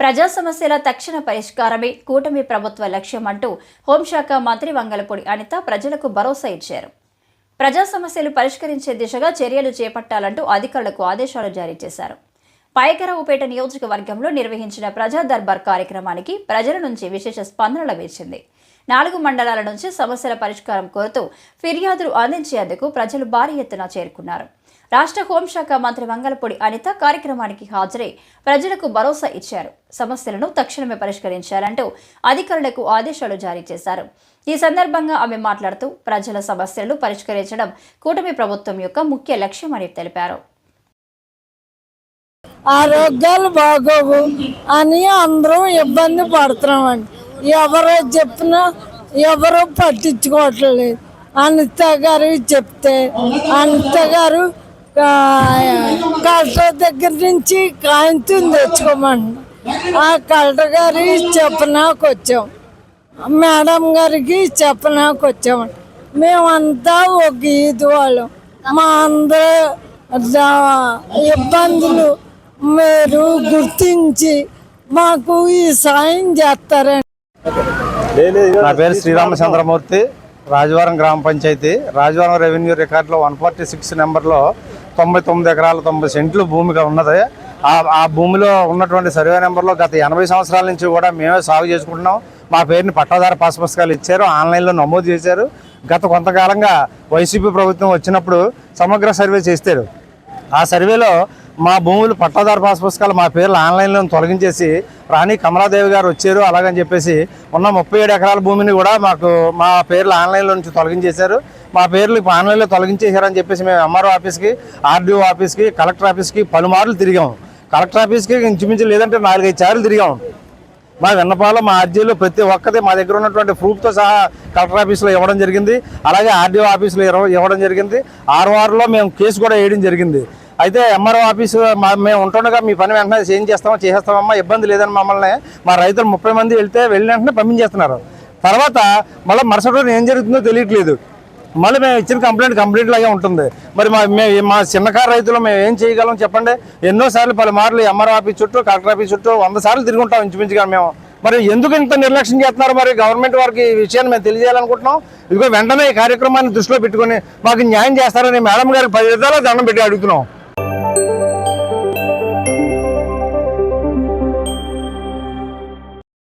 ప్రజా సమస్యల తక్షణ పరిష్కారమే కూటమి ప్రభుత్వ లక్ష్యం అంటూ హోంశాఖ మంత్రి వంగలపూడి అనిత ప్రజలకు భరోసా ఇచ్చారు. ప్రజా సమస్యలు పరిష్కరించే దిశగా చర్యలు చేపట్టాలంటూ అధికారులకు ఆదేశాలు జారీ చేశారు. పాయకరావుపేట నియోజకవర్గంలో నిర్వహించిన ప్రజా దర్బార్ కార్యక్రమానికి ప్రజల నుంచి విశేష స్పందన లభించింది. నాలుగు మండలాల నుంచి సమస్యల పరిష్కారం కోరుతూ ఫిర్యాదులు అందించేందుకు ప్రజలు భారీ ఎత్తున చేరుకున్నారు. రాష్ట్ర హోంశాఖ మంత్రి వంగలపూడి అనిత కార్యక్రమానికి హాజరై ప్రజలకు భరోసా ఇచ్చారు. సమస్యలను తక్షణమే పరిష్కరించాలంటూ అధికారులకు ఆదేశాలు జారీ చేశారు. ఈ సందర్భంగా ఆమె మాట్లాడుతూ ప్రజల సమస్యలను పరిష్కరించడం కూటమి ప్రభుత్వం యొక్క ముఖ్య లక్ష్యమని తెలిపారు. ఆరోగ్యాలు బాగోవు అని అందరం ఇబ్బంది పడుతున్నామండి. ఎవరో చెప్పినా ఎవరో పట్టించుకోవట్లేదు. అనిత గారు చెప్తే అనిత గారు కలెక్టర్ దగ్గర నుంచి కాగితం తెచ్చుకోమండి ఆ కలెక్టర్ గారి చెప్పనాకు వచ్చాం. మేడం గారికి చెప్పనాకు వచ్చామండి మేమంతా ఒక ఈదు వాళ్ళం. మా అందరూ ఇబ్బందులు మీరు గుర్తించి మాకు ఈ సాయం చేస్తారండి నా పేరు శ్రీరామచంద్రమూర్తి రాజవరం గ్రామ పంచాయతీ. రాజవరం రెవెన్యూ రికార్డులో వన్ ఫార్టీ సిక్స్ నెంబర్లో తొంభై తొమ్మిది ఎకరాల తొంభై సెంట్లు భూమిగా ఉన్నది. ఆ ఆ భూమిలో ఉన్నటువంటి సర్వే నెంబర్లో గత ఎనభై సంవత్సరాల నుంచి కూడా మేమే సాగు చేసుకుంటున్నాం. మా పేరుని పట్టాదార పాస్ పుస్తకాలు ఇచ్చారు ఆన్లైన్లో నమోదు చేశారు. గత కొంతకాలంగా వైసీపీ ప్రభుత్వం వచ్చినప్పుడు సమగ్ర సర్వే చేస్తారు. ఆ సర్వేలో మా భూములు పట్టాదారు పాస్ పుస్తకాలు మా పేర్లు ఆన్లైన్లో తొలగించేసి రాణి కమలాదేవి గారు వచ్చారు అలాగని చెప్పేసి ఉన్న ముప్పై ఏడు ఎకరాల భూమిని కూడా మాకు మా పేర్లు ఆన్లైన్లో నుంచి తొలగించేశారు. మా పేర్లు ఇప్పుడు ఆన్లైన్లో తొలగించేశారని చెప్పేసి మేము ఎంఆర్ఓ ఆఫీస్కి ఆర్డీఓ ఆఫీస్కి కలెక్టర్ ఆఫీస్కి పలుమార్లు తిరిగాం. కలెక్టర్ ఆఫీస్కి ఇంచుమించు లేదంటే నాలుగైదు సార్లు తిరిగాము మా విన్నపాలు మా అర్జీలు ప్రతి ఒక్కది మా దగ్గర ఉన్నటువంటి ప్రూఫ్తో సహా కలెక్టర్ ఆఫీస్లో ఇవ్వడం జరిగింది. అలాగే ఆర్డీఓ ఆఫీస్లో ఇవ్వడం జరిగింది. ఆర్ఓఆర్లో మేము కేసు కూడా వేయడం జరిగింది. అయితే ఎంఆర్ఓ ఆఫీసు మా మేము ఉంటుండగా మీ పని వెంటనే ఏం చేస్తామో చేసేస్తామమ్మా ఇబ్బంది లేదని మమ్మల్ని మా రైతులు ముప్పై మంది వెళ్తే వెళ్ళిన వెంటనే పంపించేస్తున్నారు. తర్వాత మళ్ళీ మరుసటి రోజు ఏం జరుగుతుందో తెలియట్లేదు. మళ్ళీ మేము ఇచ్చిన కంప్లైంట్ కంప్లీట్ లాగే ఉంటుంది. మరి మా మే- మా చిన్నకారు రైతులు మేము ఏం చేయగలం చెప్పండి? ఎన్నోసార్లు పలుమార్లు ఎంఆర్ఓ ఆఫీస్ చుట్టూ కలెక్టర్ ఆఫీస్ చుట్టూ వంద సార్లు తిరుగుంటాం ఇంచుమించుగా మేము. మరి ఎందుకు ఇంత నిర్లక్ష్యం చేస్తున్నారు మరి గవర్నమెంట్ వారికి ఈ విషయాన్ని మేము తెలియజేయాలనుకుంటున్నాం? ఇదిగో వెంటనే ఈ కార్యక్రమాన్ని దృష్టిలో పెట్టుకొని మాకు న్యాయం చేస్తారని మేడం గారికి పది విధాలా దండం పెట్టి అడుగుతున్నాం.